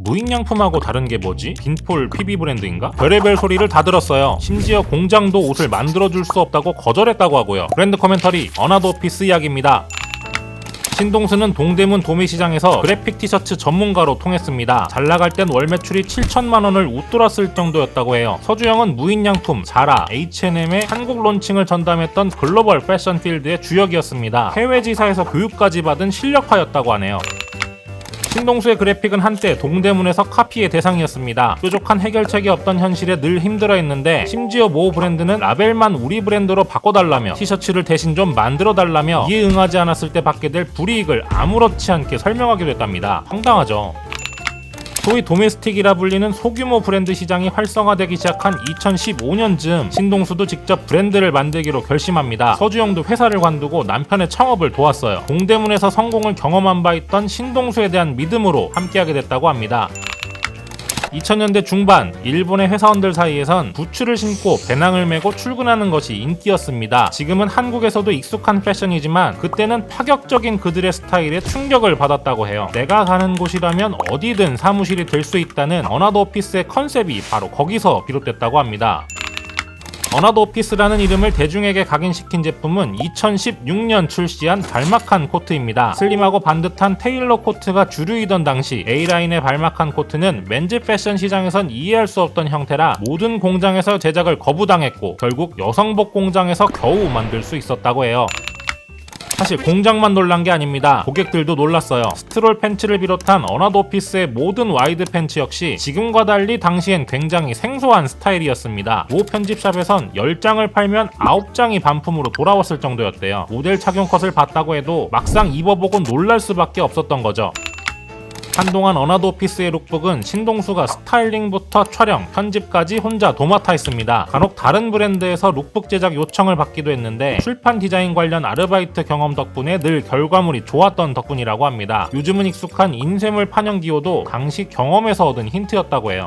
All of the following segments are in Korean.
무인양품하고 다른 게 뭐지? 빈폴 PB 브랜드인가? 별의별 소리를 다 들었어요. 심지어 공장도 옷을 만들어줄 수 없다고 거절했다고 하고요. 브랜드 코멘터리 어나더 피스 이야기입니다. 신동수는 동대문 도매시장에서 그래픽 티셔츠 전문가로 통했습니다. 잘 나갈 땐 월 매출이 7천만 원을 웃돌았을 정도였다고 해요. 서주영은 무인양품, 자라, H&M의 한국 론칭을 전담했던 글로벌 패션 필드의 주역이었습니다. 해외 지사에서 교육까지 받은 실력파였다고 하네요. 신동수의 그래픽은 한때 동대문에서 카피의 대상이었습니다. 뾰족한 해결책이 없던 현실에 늘 힘들어했는데 심지어 모 브랜드는 라벨만 우리 브랜드로 바꿔달라며 티셔츠를 대신 좀 만들어달라며 이에 응하지 않았을 때 받게 될 불이익을 아무렇지 않게 설명하기도 했답니다. 황당하죠. 소위 도메스틱이라 불리는 소규모 브랜드 시장이 활성화되기 시작한 2015년쯤 신동수도 직접 브랜드를 만들기로 결심합니다. 서주영도 회사를 관두고 남편의 창업을 도왔어요. 동대문에서 성공을 경험한 바 있던 신동수에 대한 믿음으로 함께하게 됐다고 합니다. 2000년대 중반 일본의 회사원들 사이에선 부츠를 신고 배낭을 메고 출근하는 것이 인기였습니다. 지금은 한국에서도 익숙한 패션이지만 그때는 파격적인 그들의 스타일에 충격을 받았다고 해요. 내가 가는 곳이라면 어디든 사무실이 될 수 있다는 어나더 오피스의 컨셉이 바로 거기서 비롯됐다고 합니다. 어나더 오피스라는 이름을 대중에게 각인시킨 제품은 2016년 출시한 발막한 코트입니다. 슬림하고 반듯한 테일러 코트가 주류이던 당시 A라인의 발막한 코트는 맨즈 패션 시장에선 이해할 수 없던 형태라 모든 공장에서 제작을 거부당했고 결국 여성복 공장에서 겨우 만들 수 있었다고 해요. 사실 공장만 놀란 게 아닙니다. 고객들도 놀랐어요. 스트롤 팬츠를 비롯한 어나더 오피스의 모든 와이드 팬츠 역시 지금과 달리 당시엔 굉장히 생소한 스타일이었습니다. 모 편집샵에선 10장을 팔면 9장이 반품으로 돌아왔을 정도였대요. 모델 착용 컷을 봤다고 해도 막상 입어보고 놀랄 수밖에 없었던 거죠. 한동안 어나더 오피스의 룩북은 신동수가 스타일링부터 촬영, 편집까지 혼자 도맡아 했습니다. 간혹 다른 브랜드에서 룩북 제작 요청을 받기도 했는데 출판 디자인 관련 아르바이트 경험 덕분에 늘 결과물이 좋았던 덕분이라고 합니다. 요즘은 익숙한 인쇄물 판형 기호도 당시 경험에서 얻은 힌트였다고 해요.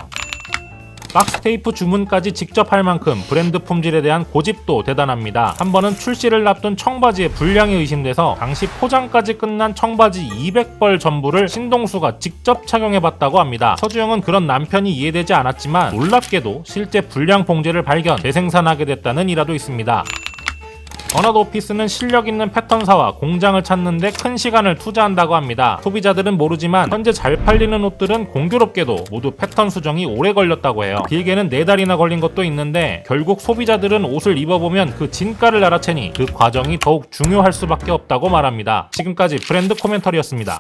박스 테이프 주문까지 직접 할 만큼 브랜드 품질에 대한 고집도 대단합니다. 한 번은 출시를 앞둔 청바지의 불량이 의심돼서 당시 포장까지 끝난 청바지 200벌 전부를 신동수가 직접 착용해봤다고 합니다. 서주영은 그런 남편이 이해되지 않았지만 놀랍게도 실제 불량 봉제를 발견, 재생산하게 됐다는 일화도 있습니다. 어나더 오피스는 실력 있는 패턴사와 공장을 찾는데 큰 시간을 투자한다고 합니다. 소비자들은 모르지만 현재 잘 팔리는 옷들은 공교롭게도 모두 패턴 수정이 오래 걸렸다고 해요. 길게는 4달이나 걸린 것도 있는데 결국 소비자들은 옷을 입어보면 그 진가를 알아채니 그 과정이 더욱 중요할 수밖에 없다고 말합니다. 지금까지 브랜드 코멘터리였습니다.